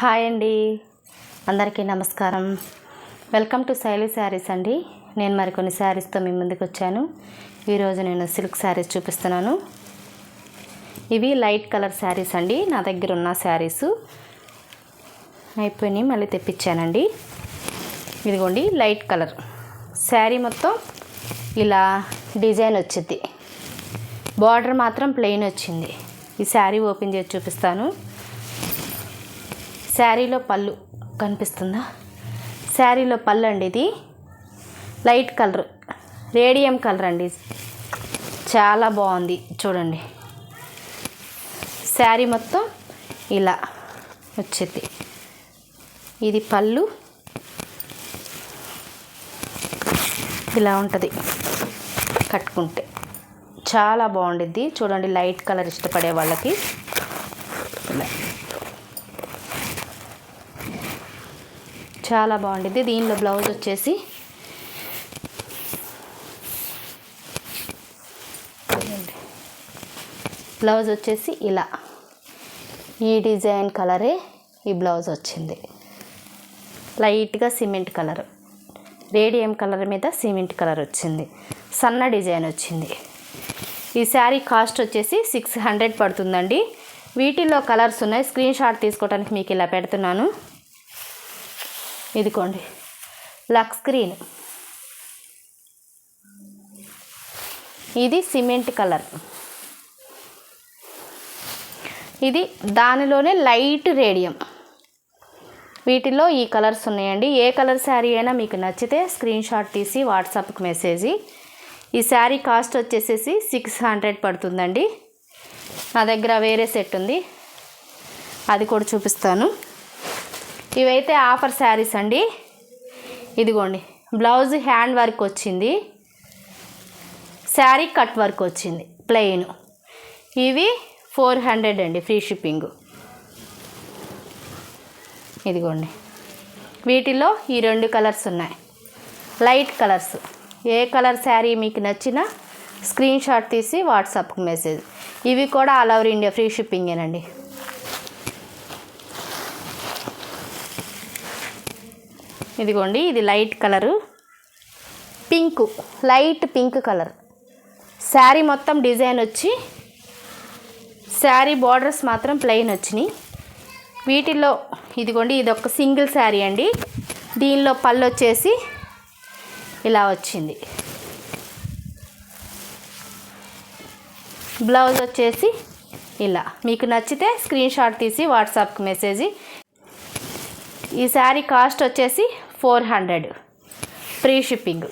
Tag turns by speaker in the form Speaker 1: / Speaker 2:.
Speaker 1: Hi అండి. అందరికీ నమస్కారం. వెల్కమ్ టు శైలి శారీస్ అండి. నేను మరికొన్ని శారీస్తో మీ ముందుకు వచ్చాను. ఈరోజు నేను సిల్క్ శారీస్ చూపిస్తున్నాను. ఇవి లైట్ కలర్ శారీస్ అండి. నా దగ్గర ఉన్న శారీస్. అయిపోయినాయి మళ్ళీ తెప్పించానండి. ఇదిగోండి లైట్ కలర్. శారీ మొత్తం ఇలా డిజైన్ వచ్చింది. బార్డర్ మాత్రం ప్లెయిన్ వచ్చింది. ఈ శారీ ఓపెన్ చేసి చూపిస్తాను. శారీలో పళ్ళు కనిపిస్తుందా? శారీలో పళ్ళు అండి ఇది. Light colour. రేడియం కలర్ అండి చాలా బాగుంది. చూడండి. శారీ మొత్తం ఇలా వచ్చింది. ఇది పళ్ళు. ఇలా ఉంటుంది. కట్టుకుంటే. చాలా బాగుండిద్ది. చూడండి లైట్ కలర్ ఇష్టపడే వాళ్ళకి. చాలా బాగుండిద్ది. దీనిలో బ్లౌజ్ వచ్చేసి బ్లౌజ్ వచ్చేసి ఇలా. ఈ డిజైన్ కలరే ఈ బ్లౌజ్ వచ్చింది. లైట్గా సిమెంట్ కలర్. రేడియం కలర్ మీద సిమెంట్ కలర్ వచ్చింది. సన్న డిజైన్ వచ్చింది. ఈ శారీ కాస్ట్ వచ్చేసి సిక్స్ హండ్రెడ్ పడుతుందండి. వీటిల్లో కలర్స్ ఉన్నాయి. స్క్రీన్ షాట్ తీసుకోవడానికి మీకు ఇలా పెడుతున్నాను. ఇదిగోండి. Lux screen. ఇది సిమెంట్ కలర్. ఇది దానిలోనే లైట్ రేడియం. వీటిలో ఈ కలర్స్ ఉన్నాయండి. ఏ కలర్ శారీ అయినా మీకు నచ్చితే స్క్రీన్ షాట్ తీసి వాట్సాప్కి మెసేజ్ ఈ శారీ కాస్ట్ వచ్చేసేసి సిక్స్ హండ్రెడ్ పడుతుందండి. నా దగ్గర వేరే సెట్ ఉంది. అది కూడా చూపిస్తాను. ఇవైతే ఆఫర్ శారీస్ అండి. ఇదిగోండి బ్లౌజ్ హ్యాండ్ వర్క్ వచ్చింది. శారీ కట్ వర్క్ వచ్చింది ప్లెయిన్. ఇవి ఫోర్ హండ్రెడ్ అండి ఫ్రీ షిప్పింగ్. ఇదిగోండి వీటిలో ఈ రెండు కలర్స్ ఉన్నాయి. Light colours. ఏ కలర్ శారీ మీకు నచ్చినా స్క్రీన్ షాట్ తీసి వాట్సాప్కి మెసేజ్. ఇవి కూడా ఆల్ ఓవర్ ఇండియా ఫ్రీ షిప్పింగేనండి. ఇదిగోండి ఇది light colour. Pink light pink colour. Sari మొత్తం డిజైన్ వచ్చి శారీ బార్డర్స్ మాత్రం ప్లెయిన్ వచ్చినాయి. వీటిల్లో ఇదిగోండి ఇది ఒక సింగిల్ శారీ అండి. దీనిలో పళ్ళు వచ్చేసి ఇలా వచ్చింది. బ్లౌజ్ వచ్చేసి ఇలా. మీకు నచ్చితే స్క్రీన్ షాట్ తీసి వాట్సాప్కి మెసేజ్. ఈ శారీ కాస్ట్ వచ్చేసి ఫోర్ హండ్రెడ్. Free shipping.